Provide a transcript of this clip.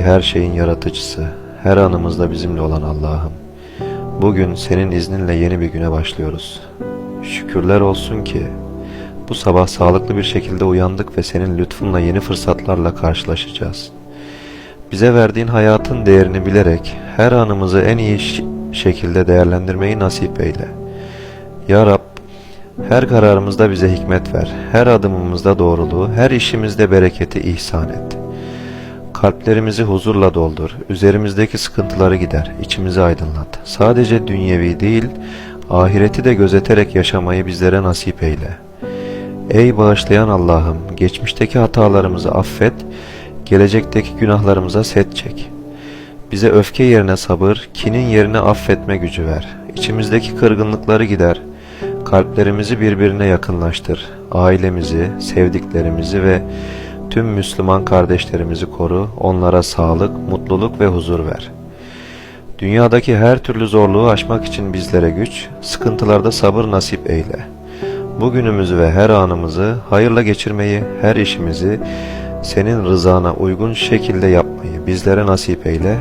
Her şeyin yaratıcısı, her anımızda bizimle olan Allah'ım. Bugün senin izninle yeni bir güne başlıyoruz. Şükürler olsun ki bu sabah sağlıklı bir şekilde uyandık ve senin lütfunla yeni fırsatlarla karşılaşacağız. Bize verdiğin hayatın değerini bilerek her anımızı en iyi şekilde değerlendirmeyi nasip eyle. Ya Rab, her kararımızda bize hikmet ver, her adımımızda doğruluğu, her işimizde bereketi ihsan et. Kalplerimizi huzurla doldur, üzerimizdeki sıkıntıları gider, içimizi aydınlat. Sadece dünyevi değil, ahireti de gözeterek yaşamayı bizlere nasip eyle. Ey bağışlayan Allah'ım, geçmişteki hatalarımızı affet, gelecekteki günahlarımıza set çek. Bize öfke yerine sabır, kinin yerine affetme gücü ver. İçimizdeki kırgınlıkları gider, kalplerimizi birbirine yakınlaştır. Ailemizi, sevdiklerimizi ve tüm Müslüman kardeşlerimizi koru, onlara sağlık, mutluluk ve huzur ver. Dünyadaki her türlü zorluğu aşmak için bizlere güç, sıkıntılarda sabır nasip eyle. Bugünümüzü ve her anımızı hayırla geçirmeyi, her işimizi senin rızana uygun şekilde yapmayı bizlere nasip eyle.